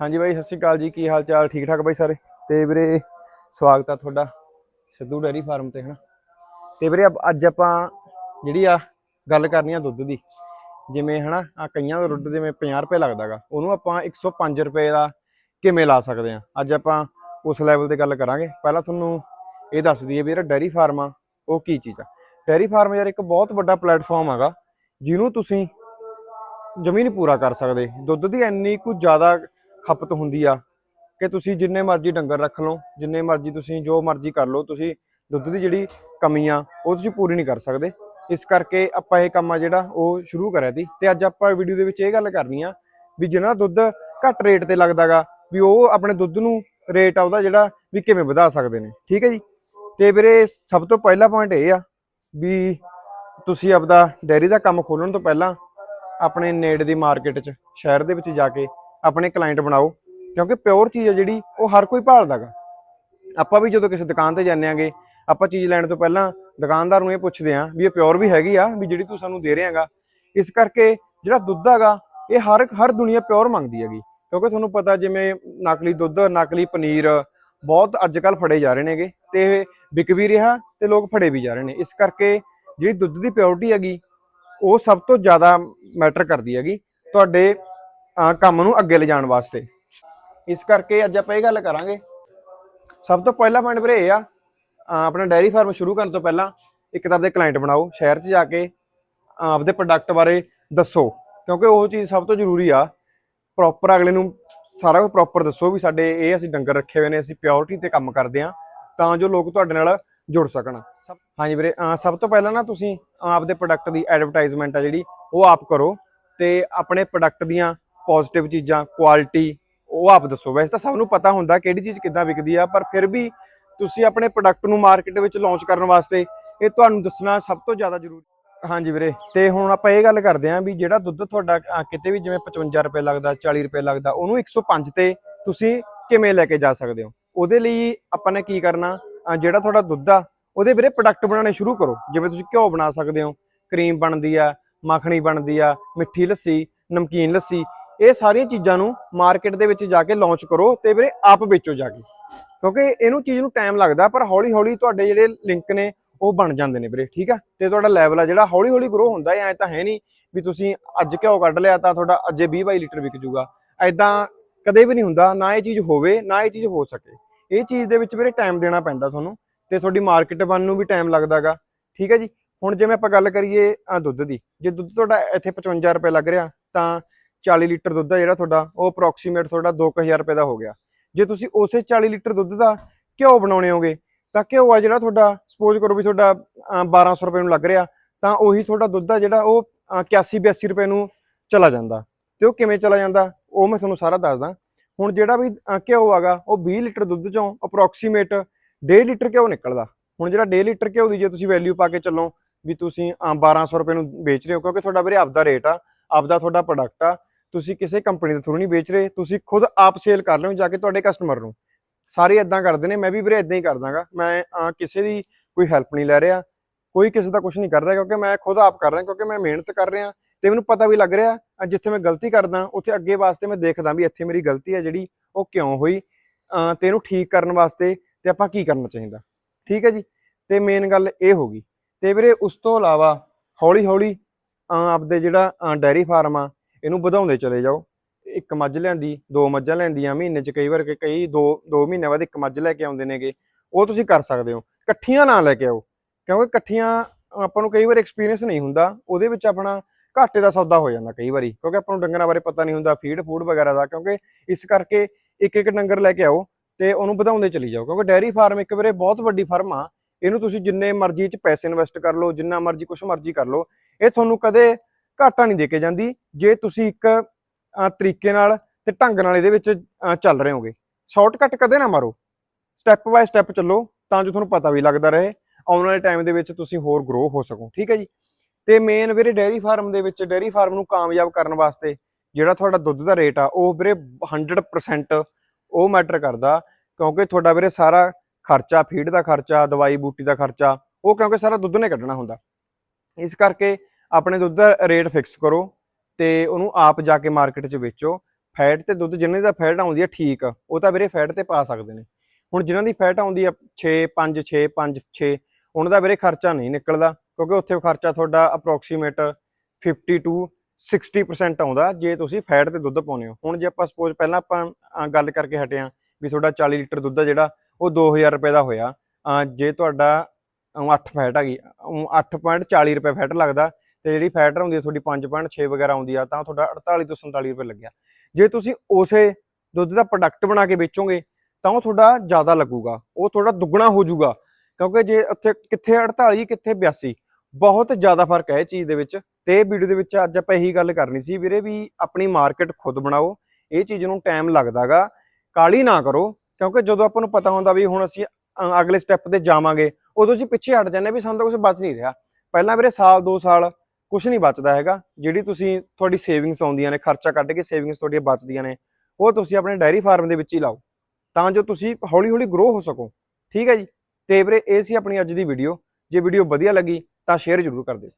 ਹਾਂਜੀ ਬਾਈ, ਸਤਿ ਸ਼੍ਰੀ ਅਕਾਲ ਜੀ। ਕੀ ਹਾਲ ਚਾਲ ਠੀਕ ਠਾਕ ਬਾਈ ਸਾਰੇ? ਤੇ ਵੀਰੇ, ਸਵਾਗਤ ਆ ਤੁਹਾਡਾ ਸਿੱਧੂ ਡੈਰੀ ਫਾਰਮ ਤੇ, ਹਨਾ? ਤੇ ਵੀਰੇ ਅੱਜ ਆਪਾਂ ਜਿਹੜੀ ਆ ਗੱਲ ਕਰਨੀ ਆ ਦੁੱਧ ਦੀ, ਜਿਵੇਂ, ਹਨਾ ਆ ਕਈਆਂ ਦਾ ਦੁੱਧ ਜਿਵੇਂ 50 ਰੁਪਏ ਲੱਗਦਾਗਾ ਉਹਨੂੰ ਆਪਾਂ 105 ਰੁਪਏ ਦਾ ਕਿਵੇਂ ਲਾ ਸਕਦੇ ਆ? ਅੱਜ ਆਪਾਂ ਉਸ ਲੈਵਲ ਤੇ ਗੱਲ ਕਰਾਂਗੇ। ਪਹਿਲਾਂ ਤੁਹਾਨੂੰ ਇਹ ਦੱਸ ਦਈਏ ਵੀ ਜਿਹੜਾ ਡੈਰੀ ਫਾਰਮ ਆ, ਉਹ ਕੀ ਚੀਜ਼ ਆ? ਡੈਰੀ ਫਾਰਮ ਯਾਰ ਇੱਕ ਬਹੁਤ ਵੱਡਾ ਪਲੇਟਫਾਰਮ ਹੈਗਾ ਜਿਹਨੂੰ ਤੁਸੀਂ ਜ਼ਮੀਨ ਪੂਰਾ ਕਰ ਸਕਦੇ। ਦੁੱਧ ਦੀ ਇੰਨੀ ਕੁ ਜ਼ਿਆਦਾ ਖਪਤ ਹੁੰਦੀ ਆ, ਕਿ ਤੁਸੀਂ ਜਿੰਨੇ ਮਰਜ਼ੀ ਡੰਗਰ ਰੱਖ ਲਓ, ਜਿੰਨੇ ਮਰਜ਼ੀ ਤੁਸੀਂ ਜੋ ਮਰਜ਼ੀ ਕਰ ਲਓ, ਤੁਸੀਂ ਦੁੱਧ ਦੀ ਜਿਹੜੀ ਕਮੀ ਆ, ਉਹ ਤੁਸੀਂ ਪੂਰੀ ਨਹੀਂ ਕਰ ਸਕਦੇ। ਇਸ ਕਰਕੇ ਆਪਾਂ ਇਹ ਕੰਮ ਆ ਜਿਹੜਾ, ਉਹ ਸ਼ੁਰੂ ਕਰਿਆ ਸੀ। ਤੇ ਅੱਜ ਆਪਾਂ ਵੀਡੀਓ ਦੇ ਵਿੱਚ ਇਹ ਗੱਲ ਕਰਨੀ ਆ ਵੀ ਜਿਹਨਾਂ ਦਾ ਦੁੱਧ ਘੱਟ ਰੇਟ ਤੇ ਲੱਗਦਾਗਾ ਵੀ ਉਹ ਆਪਣੇ ਦੁੱਧ ਨੂੰ ਰੇਟ ਆ ਉਹਦਾ ਜਿਹੜਾ ਵੀ ਕਿਵੇਂ ਵਧਾ ਸਕਦੇ ਨੇ। ਠੀਕ ਹੈ ਜੀ? ਤੇ ਵੀਰੇ, ਸਭ ਤੋਂ ਪਹਿਲਾ ਪੁਆਇੰਟ ਇਹ ਆ ਵੀ ਤੁਸੀਂ ਆਪਦਾ ਡੈਰੀ ਦਾ ਕੰਮ ਖੋਲਣ ਤੋਂ ਪਹਿਲਾਂ ਆਪਣੇ ਨੇੜੇ ਦੀ ਮਾਰਕੀਟ 'ਚ, ਸ਼ਹਿਰ ਦੇ ਵਿੱਚ ਜਾ ਕੇ ਆਪਣੇ ਕਲਾਇੰਟ ਬਣਾਓ, ਕਿਉਂਕਿ ਪਿਓਰ ਚੀਜ਼ ਹੈ ਜਿਹੜੀ, ਉਹ ਹਰ ਕੋਈ ਭਾਲਦਾਗਾ ਆਪਾਂ ਵੀ ਜਦੋਂ ਕਿਸੇ ਦੁਕਾਨ ਤੇ ਜਾਂਦੇ ਆਂਗੇ, ਆਪਾਂ ਚੀਜ਼ ਲੈਣ ਤੋਂ ਪਹਿਲਾਂ ਦੁਕਾਨਦਾਰ ਨੂੰ ਇਹ ਪੁੱਛਦੇ ਆਂ ਵੀ ਇਹ ਪਿਓਰ ਵੀ ਹੈਗੀ ਆ, ਵੀ ਜਿਹੜੀ ਤੂੰ ਸਾਨੂੰ ਦੇ ਰਿਹਾਗਾ ਇਸ ਕਰਕੇ ਜਿਹੜਾ ਦੁੱਧ ਹੈਗਾ, ਇਹ ਹਰ ਹਰ ਦੁਨੀਆ ਪਿਓਰ ਮੰਗਦੀ ਹੈਗੀ। ਕਿਉਂਕਿ ਤੁਹਾਨੂੰ ਪਤਾ ਜਿਵੇਂ ਨਕਲੀ ਦੁੱਧ, ਨਕਲੀ ਪਨੀਰ ਬਹੁਤ ਅੱਜ ਕੱਲ ਫੜੇ ਜਾ ਰਹੇ ਨੇਗੇ ਤੇ ਵਿਕ ਵੀ ਰਿਹਾ ਤੇ ਲੋਕ ਫੜੇ ਵੀ ਜਾ ਰਹੇ ਨੇ। ਇਸ ਕਰਕੇ ਜਿਹੜੀ ਦੁੱਧ ਦੀ ਪਿਓਰਿਟੀ ਹੈਗੀ, ਉਹ ਸਭ ਤੋਂ ਜ਼ਿਆਦਾ ਮੈਟਰ ਕਰਦੀ ਹੈਗੀ। ਤੁਹਾਡੇ ਕੰਮ ਨੂੰ ਅੱਗੇ ਲਿਜਾਣ ਵਾਸਤੇ। ਇਸ ਕਰਕੇ ਅੱਜ ਆਪਾਂ ਇਹ ਗੱਲ ਕਰਾਂਗੇ। ਸਭ ਤੋਂ ਪਹਿਲਾ ਪੁਆਇੰਟ ਵੀਰੇ ਇਹ ਆ ਆਪਣਾ ਡੈਰੀ ਫਾਰਮ ਸ਼ੁਰੂ ਕਰਨ ਤੋਂ ਪਹਿਲਾਂ ਇੱਕ ਤਾਂ ਆਪਦੇ ਕਲਾਇੰਟ ਬਣਾਓ, ਸ਼ਹਿਰ 'ਚ ਜਾ ਕੇ ਆਪਦੇ ਪ੍ਰੋਡਕਟ ਬਾਰੇ ਦੱਸੋ। ਕਿਉਂਕਿ ਉਹ ਚੀਜ਼ ਸਭ ਤੋਂ ਜ਼ਰੂਰੀ ਆ। ਪ੍ਰੋਪਰ ਅਗਲੇ ਨੂੰ ਸਾਰਾ ਕੁਝ ਪ੍ਰੋਪਰ ਦੱਸੋ ਵੀ ਸਾਡੇ ਇਹ ਅਸੀਂ ਡੰਗਰ ਰੱਖੇ ਹੋਏ ਨੇ, ਅਸੀਂ ਪਿਓਰਿਟੀ ਤੇ ਕੰਮ ਕਰਦੇ ਆ ਤਾਂ ਜੋ ਲੋਕ ਤੁਹਾਡੇ ਨਾਲ ਜੁੜ ਸਕਣ। ਸਭ- ਹਾਂਜੀ ਵੀਰੇ ਸਭ ਤੋਂ ਪਹਿਲਾਂ ਨਾ ਤੁਸੀਂ ਆਪਦੇ ਪ੍ਰੋਡਕਟ ਦੀ ਐਡਵਰਟਾਈਜ਼ਮੈਂਟ ਆ ਜਿਹੜੀ, ਉਹ ਆਪ ਕਰੋ ਤੇ ਆਪਣੇ ਪ੍ਰੋਡਕਟ ਦੀਆਂ ਪੋਜ਼ਿਟਿਵ ਚੀਜ਼ਾਂ ਕੁਆਲਿਟੀ ਉਹ ਆਪ ਦੱਸੋ। ਵੈਸੇ ਤਾਂ ਸਭ ਨੂੰ ਪਤਾ ਹੁੰਦਾ ਕਿਹੜੀ ਚੀਜ਼ ਕਿੱਦਾਂ ਵਿਕਦੀ ਆ, ਪਰ ਫਿਰ ਵੀ ਤੁਸੀਂ ਆਪਣੇ ਪ੍ਰੋਡਕਟ ਨੂੰ ਮਾਰਕੀਟ ਵਿੱਚ ਲਾਂਚ ਕਰਨ ਵਾਸਤੇ ਇਹ ਤੁਹਾਨੂੰ ਦੱਸਣਾ ਸਭ ਤੋਂ ਜ਼ਿਆਦਾ ਜ਼ਰੂਰੀ ਹਾਂਜੀ ਵੀਰੇ, ਤੇ ਹੁਣ ਆਪਾਂ ਇਹ ਗੱਲ ਕਰਦੇ ਆਂ ਵੀ ਜਿਹੜਾ ਦੁੱਧ ਤੁਹਾਡਾ ਕਿਤੇ ਵੀ ਜਿਵੇਂ 55 ਰੁਪਏ ਲੱਗਦਾ 40 ਰੁਪਏ ਲੱਗਦਾ, ਉਹਨੂੰ 105 ਤੇ ਤੁਸੀਂ ਕਿਵੇਂ ਲੈ ਕੇ ਜਾ ਸਕਦੇ ਹੋ? ਉਹਦੇ ਲਈ ਆਪਾਂ ਨੇ ਕੀ ਕਰਨਾ ਜਿਹੜਾ ਤੁਹਾਡਾ ਦੁੱਧ ਆ, ਉਹਦੇ ਵੀਰੇ ਪ੍ਰੋਡਕਟ ਬਣਾਉਣੇ ਸ਼ੁਰੂ ਕਰੋ। ਜਿਵੇਂ ਤੁਸੀਂ ਘਿਓ ਬਣਾ ਸਕਦੇ ਹੋ ਕਰੀਮ ਬਣਦੀ ਆ, ਮੱਖਣੀ ਬਣਦੀ ਆ, ਮਿੱਠੀ ਲੱਸੀ, ਨਮਕੀਨ ਲੱਸੀ ਇਹ ਸਾਰੀਆਂ ਚੀਜ਼ਾਂ ਨੂੰ ਮਾਰਕੀਟ ਦੇ ਵਿੱਚ ਜਾ ਕੇ ਲਾਂਚ ਕਰੋ ਤੇ ਵੀਰੇ ਆਪ ਵੇਚੋ ਜਾ ਕੇ। ਕਿਉਂਕਿ ਇਹਨੂੰ ਚੀਜ਼ ਨੂੰ ਟਾਈਮ ਲੱਗਦਾ, ਪਰ ਹੌਲੀ ਹੌਲੀ ਤੁਹਾਡੇ ਜਿਹੜੇ ਲਿੰਕ ਨੇ, ਉਹ ਬਣ ਜਾਂਦੇ ਨੇ ਵੀਰੇ, ਠੀਕ ਆ? ਤੇ ਤੁਹਾਡਾ ਲੈਵਲ ਆ ਜਿਹੜਾ ਹੌਲੀ ਹੌਲੀ ਗਰੋ ਹੁੰਦਾ ਹੈ, ਐ ਤਾਂ ਹੈ ਨਹੀਂ ਵੀ ਤੁਸੀਂ ਅੱਜ ਘਿਓ ਕੱਢ ਲਿਆ ਤਾਂ ਤੁਹਾਡਾ ਅੱਜੇ 20 22 ਲੀਟਰ ਵਿਕ ਜੂਗਾ। ਐਦਾਂ ਕਦੇ ਵੀ ਨਹੀਂ ਹੁੰਦਾ, ਨਾ ਇਹ ਚੀਜ਼ ਹੋਵੇ, ਨਾ ਇਹ ਚੀਜ਼ ਹੋ ਸਕੇ। ਇਹ ਚੀਜ਼ ਦੇ ਵਿੱਚ ਵੀਰੇ ਟਾਈਮ ਦੇਣਾ ਪੈਂਦਾ ਤੁਹਾਨੂੰ ਤੇ ਤੁਹਾਡੀ ਮਾਰਕੀਟ ਬਣ ਨੂੰ ਵੀ ਟਾਈਮ ਲੱਗਦਾਗਾ ਠੀਕ ਹੈ ਜੀ? ਹੁਣ ਜਿਵੇਂ ਆਪਾਂ ਗੱਲ ਕਰੀਏ ਦੁੱਧ ਦੀ, ਜੇ ਦੁੱਧ ਤੁਹਾਡਾ ਇੱਥੇ 55 ਰੁਪਏ ਲੱਗ ਰਿਹਾ, ਤਾਂ 40 ਲੀਟਰ ਦੁੱਧ ਆ ਜਿਹੜਾ ਤੁਹਾਡਾ, ਉਹ ਅਪਰੋਕਸੀਮੇਟ ਤੁਹਾਡਾ 2000 ਰੁਪਏ ਦਾ ਹੋ ਗਿਆ। ਜੇ ਤੁਸੀਂ ਉਸੇ 40 ਲੀਟਰ ਦੁੱਧ ਦਾ ਘਿਓ ਬਣਾਉਣੇ ਹੋਗੇ, ਤਾਂ ਘਿਓ ਆ ਜਿਹੜਾ ਤੁਹਾਡਾ ਸਪੋਜ਼ ਕਰੋ ਵੀ ਤੁਹਾਡਾ, ਅਹ 1200 ਰੁਪਏ ਨੂੰ ਲੱਗ ਰਿਹਾ, ਤਾਂ ਉਹੀ ਤੁਹਾਡਾ ਦੁੱਧ ਆ ਜਿਹੜਾ ਉਹ, ਅਹ 81 82 ਰੁਪਏ ਨੂੰ ਚਲਾ ਜਾਂਦਾ। ਤੇ ਉਹ ਕਿਵੇਂ ਚਲਾ ਜਾਂਦਾ? ਉਹ ਮੈਂ ਤੁਹਾਨੂੰ ਸਾਰਾ ਦੱਸਦਾ। ਹੁਣ ਜਿਹੜਾ ਵੀ, ਅਹ, ਘਿਓ ਆਗਾ, ਉਹ 20 ਲੀਟਰ ਦੁੱਧ ਚੋਂ ਅਪਰੋਕਸੀਮੇਟ 1.5 ਲੀਟਰ ਘਿਓ ਨਿਕਲਦਾ। ਹੁਣ ਜਿਹੜਾ 1.5 ਲੀਟਰ ਘਿਓ ਦੀ ਜੇ ਤੁਸੀਂ ਵੈਲਿਊ ਪਾ ਕੇ ਚੱਲੋ ਵੀ ਤੁਸੀਂ, ਅਹ 1200 ਰੁਪਏ ਨੂੰ ਵੇਚ ਰਹੇ ਹੋ, ਕਿਉਂਕਿ ਤੁਹਾਡਾ ਵੀਰੇ ਆਪਦਾ ਰੇਟ ਆ, ਆਪਦਾ ਤੁਹਾਡਾ ਪ੍ਰੋਡਕਟ ਆ ਤੁਸੀਂ ਕਿਸੇ ਕੰਪਨੀ ਦੇ ਥਰੂ ਨਹੀਂ ਵੇਚ ਰਹੇ ਤੁਸੀਂ ਖੁਦ ਆਪ ਸੇਲ ਕਰ ਰਹੇ ਹੋ ਜਾ ਕੇ ਤੁਹਾਡੇ ਕਸਟਮਰ ਨੂੰ। ਸਾਰੇ ਇਦਾਂ ਕਰਦੇ ਨੇ ਮੈਂ ਵੀ ਵੀਰੇ ਇਦਾਂ ਹੀ ਕਰਦਾਗਾ ਮੈਂ ਕਿਸੇ ਦੀ ਕੋਈ ਹੈਲਪ ਨਹੀਂ ਲੈ ਰਿਹਾ ਕੋਈ ਕਿਸੇ ਦਾ ਕੁਝ ਨਹੀਂ ਕਰ ਰਿਹਾ ਕਿਉਂਕਿ ਮੈਂ ਖੁਦ ਆਪ ਕਰ ਰਿਹਾ ਕਿਉਂਕਿ ਮੈਂ ਮਿਹਨਤ ਕਰ ਰਿਹਾ ਤੇ ਮੈਨੂੰ ਪਤਾ ਵੀ ਲੱਗ ਰਿਹਾ ਜਿੱਥੇ ਮੈਂ ਗਲਤੀ ਕਰਦਾ ਉੱਥੇ ਅੱਗੇ ਵਾਸਤੇ ਮੈਂ ਦੇਖਦਾ ਵੀ ਇੱਥੇ ਮੇਰੀ ਗਲਤੀ ਹੈ ਜਿਹੜੀ ਉਹ ਕਿਉਂ ਹੋਈ ਅਹ, ਤੇ ਇਹਨੂੰ ਠੀਕ ਕਰਨ ਵਾਸਤੇ ਤੇ ਆਪਾਂ ਕੀ ਕਰਨਾ ਚਾਹੀਦਾ। ਠੀਕ ਹੈ ਜੀ? ਤੇ ਮੇਨ ਗੱਲ ਇਹ ਹੋ ਗਈ। ਤੇ ਵੀਰੇ ਉਸ ਤੋਂ ਇਲਾਵਾ ਹੌਲੀ ਹੌਲੀ ਆਪਦੇ ਜਿਹੜਾ ਡੈਰੀ ਫਾਰਮ ਆ ਇਹਨੂੰ ਵਧਾਉਂਦੇ ਚਲੇ ਜਾਓ। ਇੱਕ ਮੱਝ ਲੈਂਦੀ ਦੋ ਮੱਝਾਂ ਲੈਂਦੀਆਂ ਮਹੀਨੇ ਚ ਕਈ ਵਾਰ ਕਈ ਦੋ ਦੋ ਮਹੀਨੇ ਬਾਅਦ ਇੱਕ ਮੱਝ ਲੈ ਕੇ ਆਉਂਦੇ ਨੇਗੇ। ਉਹ ਤੁਸੀਂ ਕਰ ਸਕਦੇ ਹੋ। ਇਕੱਠੀਆਂ ਨਾ ਲੈ ਕੇ ਆਓ। ਕਿਉਂਕਿ ਇਕੱਠੀਆਂ ਆਪਾਂ ਨੂੰ ਕਈ ਵਾਰ ਐਕਸਪੀਰੀਅੰਸ ਨਹੀਂ ਹੁੰਦਾ। ਉਹਦੇ ਵਿੱਚ ਆਪਣਾ ਘਾਟੇ ਦਾ ਸੌਦਾ ਹੋ ਜਾਂਦਾ ਕਈ ਵਾਰੀ। ਕਿਉਂਕਿ ਆਪਾਂ ਨੂੰ ਡੰਗਰਾਂ ਬਾਰੇ ਪਤਾ ਨਹੀਂ ਹੁੰਦਾ ਫੀਡ ਫੂਡ ਵਗੈਰਾ ਦਾ। ਕਿਉਂਕਿ ਇਸ ਕਰਕੇ ਇੱਕ ਇੱਕ ਡੰਗਰ ਲੈ ਕੇ ਆਓ ਤੇ ਉਹਨੂੰ ਵਧਾਉਂਦੇ ਚਲੀ ਜਾਓ। ਕਿਉਂਕਿ ਡੈਰੀ ਫਾਰਮ ਇੱਕ ਵਾਰੇ ਬਹੁਤ ਵੱਡੀ ਫਰਮ ਆ। ਇਹਨੂੰ ਤੁਸੀਂ ਜਿੰਨੇ ਮਰਜ਼ੀ ਚ ਪੈਸੇ ਇਨਵੈਸਟ ਕਰ ਲਓ, ਜਿੰਨਾ ਮਰਜ਼ੀ ਕੁਛ ਮਰਜ਼ੀ ਕਰ ਲਓ। ਇਹ ਤੁਹਾਨੂੰ ਕਦੇ ਘਾਟਾ ਨਹੀਂ ਦੇ ਕੇ ਜਾਂਦੀ, ਜੇ ਤੁਸੀਂ ਇੱਕ ਤਰੀਕੇ ਨਾਲ ਤੇ ਢੰਗ ਨਾਲ ਇਹਦੇ ਵਿੱਚ ਚੱਲ ਰਹੇ ਹੋਗੇ। ਸ਼ਾਰਟਕਟ ਕਦੇ ਨਾ ਮਾਰੋ। ਸਟੈਪ ਬਾਏ ਸਟੈਪ ਚੱਲੋ, ਤਾਂ ਜੋ ਤੁਹਾਨੂੰ ਪਤਾ ਵੀ ਲੱਗਦਾ ਰਹੇ। ਆਉਣ ਵਾਲੇ ਟਾਈਮ ਦੇ ਵਿੱਚ ਤੁਸੀਂ ਹੋਰ ਗਰੋ ਹੋ ਸਕੋ, ਠੀਕ ਹੈ ਜੀ? ਤੇ ਮੇਨ ਵੀਰੇ ਡੇਅਰੀ ਫਾਰਮ ਦੇ ਵਿੱਚ ਡੇਅਰੀ ਫਾਰਮ ਨੂੰ ਕਾਮਯਾਬ ਕਰਨ ਵਾਸਤੇ ਜਿਹੜਾ ਤੁਹਾਡਾ ਦੁੱਧ ਦਾ ਰੇਟ ਆ, ਉਹ ਵੀਰੇ 100% ਉਹ ਮੈਟਰ ਕਰਦਾ, ਕਿਉਂਕਿ ਤੁਹਾਡਾ ਵੀਰੇ ਸਾਰਾ ਖਰਚਾ ਫੀਡ ਦਾ ਖਰਚਾ ਦਵਾਈ ਬੂਟੀ ਦਾ ਖਰਚਾ, ਉਹ ਕਿਉਂਕਿ ਸਾਰਾ ਦੁੱਧ ਨੇ ਕੱਢਣਾ ਹੁੰਦਾ। ਇਸ ਕਰਕੇ ਆਪਣੇ ਦੁੱਧ ਦਾ ਰੇਟ ਫਿਕਸ ਕਰੋ ਤੇ ਉਹਨੂੰ ਆਪ ਜਾ ਕੇ ਮਾਰਕੀਟ 'ਚ ਵੇਚੋ। ਫੈਟ ਤੇ ਦੁੱਧ ਜਿਨ੍ਹਾਂ ਦੀ ਫੈਟ ਆਉਂਦੀ ਹੈ ਠੀਕ ਉਹ ਤਾਂ ਵੀਰੇ ਫੈਟ ਤੇ ਪਾ ਸਕਦੇ ਨੇ। ਹੁਣ ਜਿਨ੍ਹਾਂ ਦੀ ਫੈਟ ਆਉਂਦੀ ਆ 6 5 6 5 6 ਉਹਨਾਂ ਦਾ ਵੀਰੇ ਖਰਚਾ ਨਹੀਂ ਨਿਕਲਦਾ ਕਿਉਂਕਿ ਉੱਥੇ ਖਰਚਾ ਤੁਹਾਡਾ ਅਪਰੋਕਸੀਮੇਟ 50 ਟੂ 60% ਆਉਂਦਾ ਜੇ ਤੁਸੀਂ ਫੈਟ ਤੇ ਦੁੱਧ ਪਾਉਂਦੇ ਹੋ। ਹੁਣ ਜੇ ਆਪਾਂ ਸਪੋਜ਼ ਪਹਿਲਾਂ ਆਪਾਂ ਗੱਲ ਕਰਕੇ ਹਟਿਆ ਵੀ ਤੁਹਾਡਾ 40 ਲੀਟਰ ਦੁੱਧ ਆ ਜਿਹੜਾ, ਉਹ 2000 ਰੁਪਏ ਦਾ ਹੋਇਆ। ਜੇ ਤੁਹਾਡਾ 8 ਫੈਟ ਹੈਗੀ ਅਮ 8.40 ਰੁਪਏ ਫੈਟ ਲੱਗਦਾ ਤੇ ਜਿਹੜੀ ਫੈਟ ਹੁੰਦੀ ਹੈ ਤੁਹਾਡੀ 5.6 ਵਗੈਰਾ ਆਉਂਦੀ ਆ, ਤਾਂ ਤੁਹਾਡਾ 48 ਤੋਂ 47 ਰੁਪਏ ਲੱਗਿਆ। ਜੇ ਤੁਸੀਂ ਉਸੇ ਦੁੱਧ ਦਾ ਪ੍ਰੋਡਕਟ ਬਣਾ ਕੇ ਵੇਚੋਗੇ, ਤਾਂ ਉਹ ਤੁਹਾਡਾ ਜ਼ਿਆਦਾ ਲੱਗੂਗਾ, ਉਹ ਤੁਹਾਡਾ ਦੁੱਗਣਾ ਹੋ ਜਾਊਗਾ। ਕਿਉਂਕਿ ਜੇ ਉੱਥੇ ਕਿੱਥੇ 48 ਕਿੱਥੇ 82 ਬਹੁਤ ਜ਼ਿਆਦਾ ਫ਼ਰਕ ਹੈ ਇਹ ਚੀਜ਼ ਦੇ ਵਿੱਚ ਤੇ ਇਹ ਵੀਡੀਓ ਦੇ ਵਿੱਚ ਅੱਜ ਆਪਾਂ ਇਹੀ ਗੱਲ ਕਰਨੀ ਸੀ ਵੀਰੇ ਵੀ ਆਪਣੀ ਮਾਰਕੀਟ ਖੁਦ ਬਣਾਓ, ਇਹ ਚੀਜ਼ ਨੂੰ ਟਾਈਮ ਲੱਗਦਾਗਾ ਕਾਲੀ ਨਾ ਕਰੋ, ਕਿਉਂਕਿ ਜਦੋਂ ਆਪਾਂ ਨੂੰ ਪਤਾ ਹੁੰਦਾ ਵੀ ਹੁਣ ਅਸੀਂ ਅਗਲੇ ਸਟੈਪ ਤੇ ਜਾਵਾਂਗੇ, ਉਦੋਂ ਅਸੀਂ ਪਿੱਛੇ ਹਟ ਜਾਂਦੇ ਹਾਂ ਵੀ ਸਾਨੂੰ ਤਾਂ ਕੁਝ ਬਚ ਨਹੀਂ ਰਿਹਾ। ਪਹਿਲਾਂ ਵੀਰੇ ਸਾਲ 2 ਸਾਲ ਕੁਝ ਨਹੀਂ ਬਚਦਾ ਹੈਗਾ। ਜਿਹੜੀ ਤੁਸੀਂ ਤੁਹਾਡੀ ਸੇਵਿੰਗਸ ਆਉਂਦੀਆਂ ਨੇ, ਖਰਚਾ ਕੱਢ ਕੇ ਸੇਵਿੰਗਸ ਤੁਹਾਡੀਆਂ ਬਚਦੀਆਂ ਨੇ, ਉਹ ਤੁਸੀਂ ਆਪਣੇ ਡਾਇਰੀ ਫਾਰਮ ਦੇ ਵਿੱਚ ਹੀ ਲਾਓ। ਤਾਂ ਜੋ ਤੁਸੀਂ ਹੌਲੀ ਹੌਲੀ ਗਰੋ ਹੋ ਸਕੋ। ਠੀਕ ਹੈ ਜੀ? ਤੇ ਵੀਰੇ, ਇਹ ਸੀ ਆਪਣੀ ਅੱਜ ਦੀ ਵੀਡੀਓ ਜੇ ਵੀਡੀਓ ਵਧੀਆ ਲੱਗੀ, ਤਾਂ ਸ਼ੇਅਰ ਜ਼ਰੂਰ ਕਰ ਦਿਓ।